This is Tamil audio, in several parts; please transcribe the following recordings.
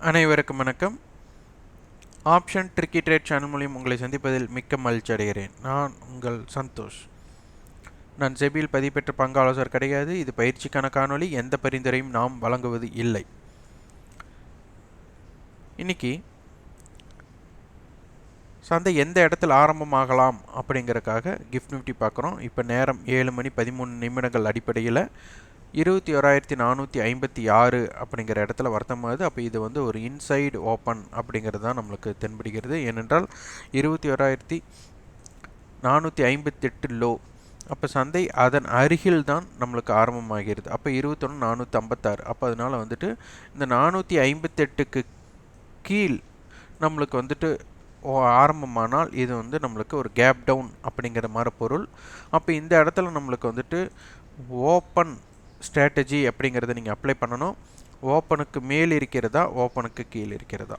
அனைவருக்கும் வணக்கம். ஆப்ஷன் ட்ரிக்கி ட்ரேட் சேனல் மூலியம் உங்களை சந்திப்பதில் மிக்க மகிழ்ச்சி அடைகிறேன். நான் உங்கள் சந்தோஷ். நான் செபியில் பதிவு பங்கு ஆலோசகர் கிடையாது. இது பயிற்சிக்கான காணொளி. எந்த பரிந்துரையும் நாம் வழங்குவது இல்லை. இன்னைக்கு சந்தை எந்த இடத்துல ஆரம்பமாகலாம் அப்படிங்கிறக்காக கிஃப்ட் நிஃப்டி பார்க்குறோம். இப்போ நேரம் ஏழு மணி பதிமூணு நிமிடங்கள் அடிப்படையில் இருபத்தி ஓராயிரத்தி நானூற்றி ஐம்பத்தி ஆறு அப்படிங்கிற இடத்துல வருத்தமாகுது அப்போ இது வந்து ஒரு இன்சைடு ஓப்பன் அப்படிங்கிறது தான் நம்மளுக்கு தென்படுகிறது. ஏனென்றால் இருபத்தி ஓராயிரத்தி நானூற்றி ஐம்பத்தெட்டு லோ அப்போ சந்தை அதன் அருகில் தான் நம்மளுக்கு ஆரம்பமாகிறது. அப்போ இருபத்தொன்று நானூற்றி ஐம்பத்தாறு. அப்போ அதனால் வந்துட்டு இந்த நானூற்றி ஐம்பத்தெட்டுக்கு கீழ் நம்மளுக்கு வந்துட்டு ஆரம்பமானால் இது வந்து நம்மளுக்கு ஒரு கேப் டவுன் அப்படிங்கிற மாதிரி பொருள். அப்போ இந்த இடத்துல நம்மளுக்கு வந்துட்டு ஓப்பன் ஸ்ட்ராட்டஜி அப்படிங்கிறத நீங்கள் அப்ளை பண்ணணும். ஓப்பனுக்கு மேல் இருக்கிறதா? ஓப்பனுக்கு கீழ் இருக்கிறதா?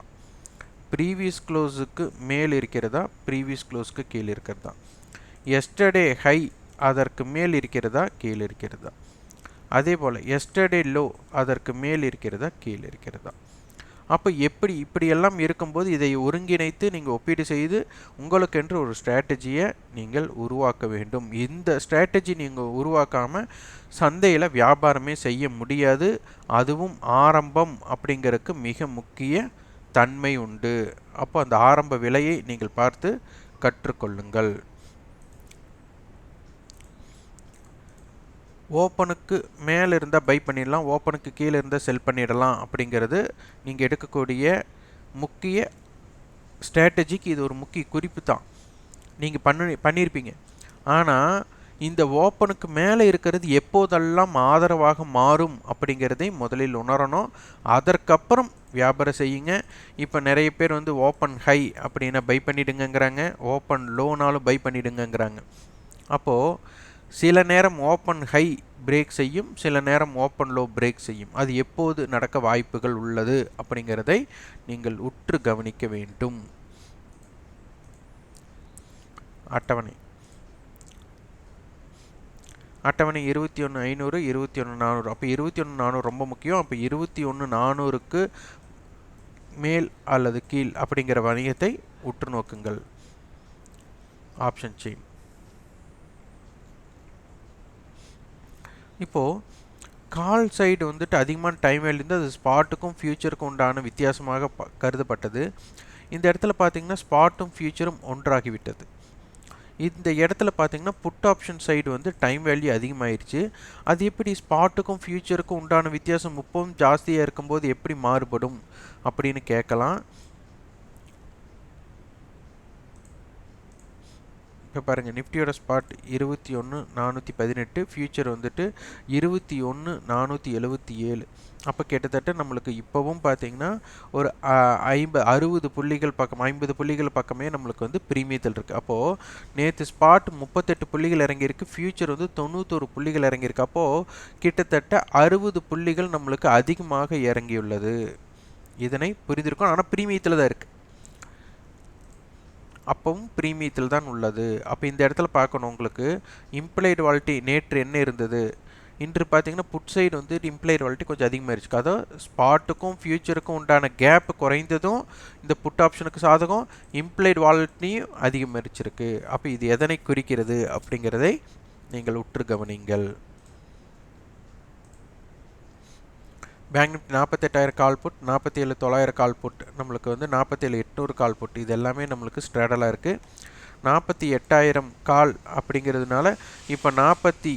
ப்ரீவியஸ் க்ளோஸுக்கு மேல் இருக்கிறதா? ப்ரீவியஸ் க்ளோஸுக்கு கீழே இருக்கிறதா? எஸ்டர்டே ஹை அதற்கு மேல் இருக்கிறதா? கீழே இருக்கிறதா? அதே போல் எஸ்டர்டே லோ அதற்கு மேல் இருக்கிறதா? கீழே இருக்கிறதா? அப்போ எப்படி இப்படியெல்லாம் இருக்கும்போது இதை ஒருங்கிணைத்து நீங்கள் ஒப்பீடு செய்து உங்களுக்கென்று ஒரு ஸ்ட்ராட்டஜியை நீங்கள் உருவாக்க வேண்டும். இந்த ஸ்ட்ராட்டஜி நீங்கள் உருவாக்காமல் சந்தையில் வியாபாரமே செய்ய முடியாது. அதுவும் ஆரம்பம் அப்படிங்கிறதுக்கு மிக முக்கிய தன்மை உண்டு. அப்போ அந்த ஆரம்ப விலையை நீங்கள் பார்த்து கற்றுக்கொள்ளுங்கள். ஓப்பனுக்கு மேலே இருந்தால் பை பண்ணிடலாம் ஓப்பனுக்கு கீழே இருந்தால் செல் பண்ணிடலாம் அப்படிங்கிறது நீங்கள் எடுக்கக்கூடிய முக்கிய ஸ்ட்ராட்டஜிக்கு இது ஒரு முக்கிய குறிப்பு தான். நீங்கள் பண்ணி பண்ணியிருப்பீங்க ஆனால் இந்த ஓப்பனுக்கு மேலே இருக்கிறது எப்போதெல்லாம் ஆதரவாக மாறும் அப்படிங்கிறதை முதலில் உணரணும். அதற்கப்புறம் வியாபாரம் செய்யுங்க. இப்போ நிறைய பேர் வந்து ஓப்பன் ஹை அப்படின்னா பை பண்ணிடுங்கங்கிறாங்க. ஓப்பன் லோனாலும் பை பண்ணிடுங்கங்கிறாங்க. அப்போது சில நேரம் ஓப்பன் ஹை பிரேக் செய்யும் சில நேரம் ஓப்பன் லோ பிரேக் செய்யும். அது எப்போது நடக்க வாய்ப்புகள் உள்ளது அப்படிங்கிறதை நீங்கள் உற்று கவனிக்க வேண்டும். அட்டவணை. அட்டவணை இருபத்தி ஒன்று ஐநூறு இருபத்தி ஒன்று நானூறு. அப்போ இருபத்தி ஒன்று நானூறு ரொம்ப முக்கியம். அப்போ இருபத்தி ஒன்று நானூறுக்கு மேல் அல்லது கீழ் அப்படிங்கிற வணிகத்தை உற்று நோக்குங்கள். ஆப்ஷன் செயின் இப்போது கால் சைடு வந்துட்டு அதிகமான டைம் எழுந்து அது ஸ்பாட்டுக்கும் ஃப்யூச்சருக்கும் உண்டான வித்தியாசமாக கருதப்பட்டது. இந்த இடத்துல பார்த்தீங்கன்னா ஸ்பாட்டும் ஃப்யூச்சரும் ஒன்றாகிவிட்டது. இந்த இடத்துல பார்த்தீங்கன்னா புட் ஆப்ஷன் சைடு வந்து டைம் வேல்யூ அதிகமாயிருச்சு. அது எப்படி ஸ்பாட்டுக்கும் ஃப்யூச்சருக்கும் உண்டான வித்தியாசம் முப்பதும் ஜாஸ்தியாக இருக்கும்போது எப்படி மாறுபடும் அப்படின்னு கேட்கலாம். இப்போ பாருங்கள் நிஃப்டியோட ஸ்பாட் இருபத்தி ஒன்று நானூற்றி பதினெட்டு ஃபியூச்சர் வந்துட்டு இருபத்தி ஒன்று நானூற்றி எழுபத்தி ஏழு. அப்போ கிட்டத்தட்ட நம்மளுக்கு இப்போவும் பார்த்தீங்கன்னா ஒரு ஐம்ப அறுபது புள்ளிகள் பக்கம் ஐம்பது புள்ளிகள் பக்கமே நம்மளுக்கு வந்து ப்ரீமியத்தில் இருக்குது அப்போது நேற்று ஸ்பாட் முப்பத்தெட்டு புள்ளிகள் இறங்கியிருக்கு ஃபியூச்சர் வந்து தொண்ணூத்தொரு புள்ளிகள் இறங்கியிருக்கு. அப்போது கிட்டத்தட்ட அறுபது புள்ளிகள் நம்மளுக்கு அதிகமாக இறங்கியுள்ளது. இதனை புரிந்திருக்கும். ஆனால் ப்ரீமியத்தில் தான் இருக்குது அப்பவும் ப்ரீமியத்தில் தான் உள்ளது. அப்போ இந்த இடத்துல பார்க்கணும் உங்களுக்கு. இம்ப்ளைடு வால்ட்டி நேற்று என்ன இருந்தது? இன்று பார்த்தீங்கன்னா புட் சைடு வந்து இம்ப்ளைடு வாலிட்டி கொஞ்சம் அதிகமாகிருச்சு அதாவது ஸ்பாட்டுக்கும் ஃபியூச்சருக்கும் உண்டான கேப் குறைந்ததும் இந்த புட் ஆப்ஷனுக்கு சாதகம் இம்ப்ளைடு வாலிட்டியும் அதிகமாகிருச்சிருக்கு அப்போ இது எதனை குறிக்கிறது அப்படிங்கிறதை நீங்கள் உற்று கவனிங்கள். பேங்க் நிஃப்டி நாற்பத்தெட்டாயிரம் கால் புட் நாற்பத்தி ஏழு தொள்ளாயிரம் கால் புட் நம்மளுக்கு வந்து நாற்பத்தேழு எட்நூறு கால் புட் இது எல்லாமே நம்மளுக்கு ஸ்ட்ராடலாக இருக்குது நாற்பத்தி எட்டாயிரம் கால் அப்படிங்கிறதுனால இப்போ நாற்பத்தி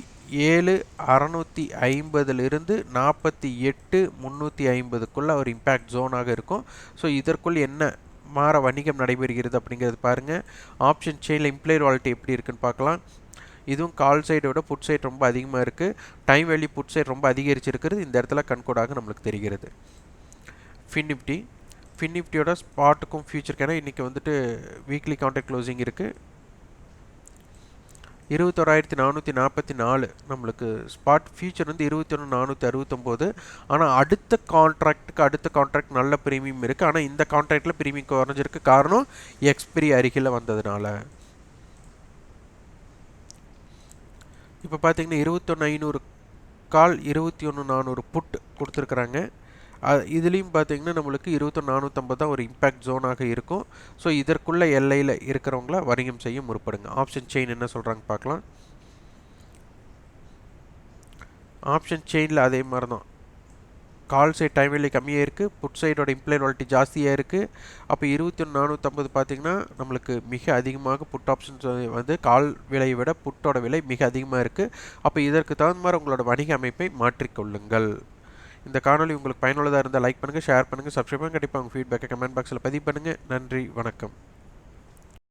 ஏழு அறநூற்றி ஐம்பதுலேருந்து நாற்பத்தி எட்டு முந்நூற்றி ஐம்பதுக்குள்ளே ஒரு இம்பேக்ட் ஜோனாக இருக்கும். ஸோ இதற்குள் என்ன மாற வணிகம் நடைபெறுகிறது அப்படிங்கிறது பாருங்கள் ஆப்ஷன் செயினில் இம்ப்ளாயர் வாலிட்டி எப்படி இருக்குன்னு பார்க்கலாம். இதுவும் கால் சைடோட புட் சைட் ரொம்ப அதிகமாக இருக்குது டைம் வேல்யூ புட் சைட் ரொம்ப அதிகரிச்சிருக்கிறது. இந்த இடத்துல கண்கூடாக நம்மளுக்கு தெரிகிறது. ஃபின்னிப்டி ஃபின்னிப்டியோட ஃபின் ஸ்பாட்டுக்கும் ஃபியூச்சருக்கான இன்றைக்கி வந்துட்டு வீக்லி கான்ட்ராக்ட் க்ளோசிங் இருக்குது இருபத்தோராயிரத்தி நானூற்றி நாற்பத்தி நாலு நம்மளுக்கு ஸ்பாட் ஃபியூச்சர் வந்து இருபத்தி ஒன்று நானூற்றி அறுபத்தொம்போது. ஆனால் அடுத்த கான்ட்ராக்ட்டுக்கு அடுத்த கான்ட்ராக்ட் நல்ல ப்ரீமியம் இருக்குது ஆனால் இந்த கான்ட்ராக்டில் ப்ரீமியம் குறைஞ்சிருக்கு காரணம் எக்ஸ்பிரி அருகில் வந்ததுனால. இப்போ பார்த்தீங்கன்னா இருபத்தொன்று ஐநூறு கால் இருபத்தி ஒன்று நானூறு புட் கொடுத்துருக்குறாங்க. இதுலேயும் பார்த்தீங்கன்னா நம்மளுக்கு இருபத்தொன்று நானூற்றம்பது தான் ஒரு இம்பேக்ட் ஜோனாக இருக்கும். ஸோ இதற்குள்ள எல்லையில் இருக்கிறவங்கள வணிகம் செய்ய முற்படுங்க. ஆப்ஷன் செயின் என்ன சொல்கிறாங்க பார்க்கலாம் ஆப்ஷன் செயினில் அதே மாதிரி தான் கால் சைட் டைம் வேல்யூ கம்மியாக இருக்குது புட் சைடோட இம்ப்ளைன் வாலிட்டி ஜாஸ்தியாக இருக்குது அப்போ இருபத்தி ஒன்று நானூற்றம்பது பார்த்திங்கன்னா நம்மளுக்கு மிக அதிகமாக புட் ஆப்ஷன்ஸ் வந்து கால் விலையை விட புட்டோட விலை மிக அதிகமாக இருக்குது அப்போ இதற்கு தகுந்த மாதிரி உங்களோட வணிக அமைப்பை மாற்றிக்கொள்ளுங்கள் இந்த காணொலி உங்களுக்கு பயனுள்ளதாக இருந்தால் லைக் பண்ணுங்கள் ஷேர் பண்ணுங்கள் சப்ஸ்கிரைப் பண்ணுங்கள் கண்டிப்பாக உங்கள் ஃபீட்பேக்கை கமெண்ட் பாக்ஸில் பதிவு பண்ணுங்கள் நன்றி வணக்கம்.